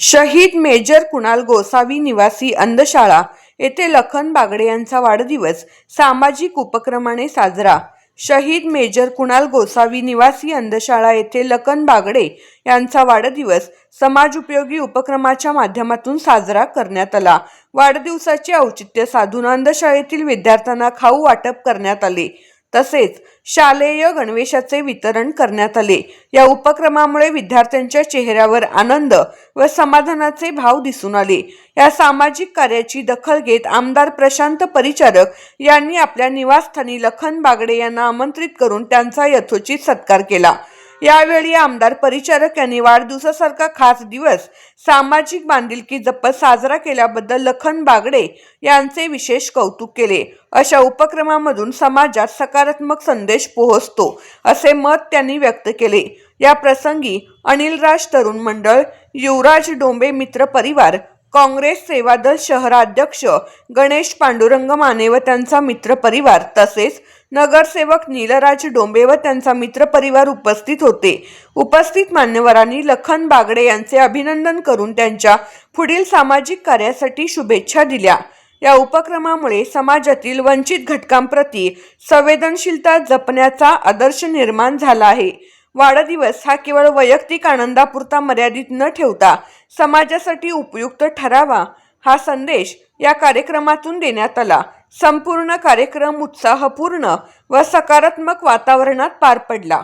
शहीद मेजर कुणाल गोसावी निवासी अंधशाळा येथे लखन बागडे यांचा वाढदिवस सामाजिक उपक्रमाने साजरा. शहीद मेजर कुणाल गोसावी निवासी अंधशाळा येथे लखन बागडे यांचा वाढदिवस समाजोपयोगी उपक्रमाच्या माध्यमातून साजरा करण्यात आला. वाढदिवसाचे औचित्य साधून अंधशाळेतील विद्यार्थ्यांना खाऊ वाटप करण्यात आले. तसेच शालेय गणवेशाचे वितरण करण्यात आले. या उपक्रमामुळे विद्यार्थ्यांच्या चेहऱ्यावर आनंद व समाधानाचे भाव दिसून आले. या सामाजिक कार्याची दखल घेत आमदार प्रशांत परिचारक यांनी आपल्या निवासस्थानी लखन बागडे यांना आमंत्रित करून त्यांचा यथोचित सत्कार केला. यावेळी आमदार परिचारक यांनी वाढदिवसासारखा खास दिवस सामाजिक बांधिलकी जपत साजरा केल्याबद्दल लखन बागडे यांचे विशेष कौतुक केले. अशा उपक्रमामधून समाजात सकारात्मक संदेश पोहोचतो असे मत त्यांनी व्यक्त केले. या प्रसंगी अनिलराज तरुण मंडळ युवराज डोंबे मित्र परिवार काँग्रेस सेवादल शहराध्यक्ष गणेश पांडुरंग माने व त्यांचा मित्रपरिवार तसेच नगरसेवक नीलराज डोंबे व त्यांचा मित्रपरिवार उपस्थित होते. उपस्थित मान्यवरांनी लखन बागडे यांचे अभिनंदन करून त्यांच्या पुढील सामाजिक कार्यासाठी शुभेच्छा दिल्या. या उपक्रमामुळे समाजातील वंचित घटकांप्रती संवेदनशीलता जपण्याचा आदर्श निर्माण झाला आहे. वाढदिवस हा केवळ वैयक्तिक आनंदापुरता मर्यादित न ठेवता समाजासाठी उपयुक्त ठरावा हा संदेश या कार्यक्रमातून देण्यात आला. संपूर्ण कार्यक्रम उत्साहपूर्ण व सकारात्मक वातावरणात पार पडला.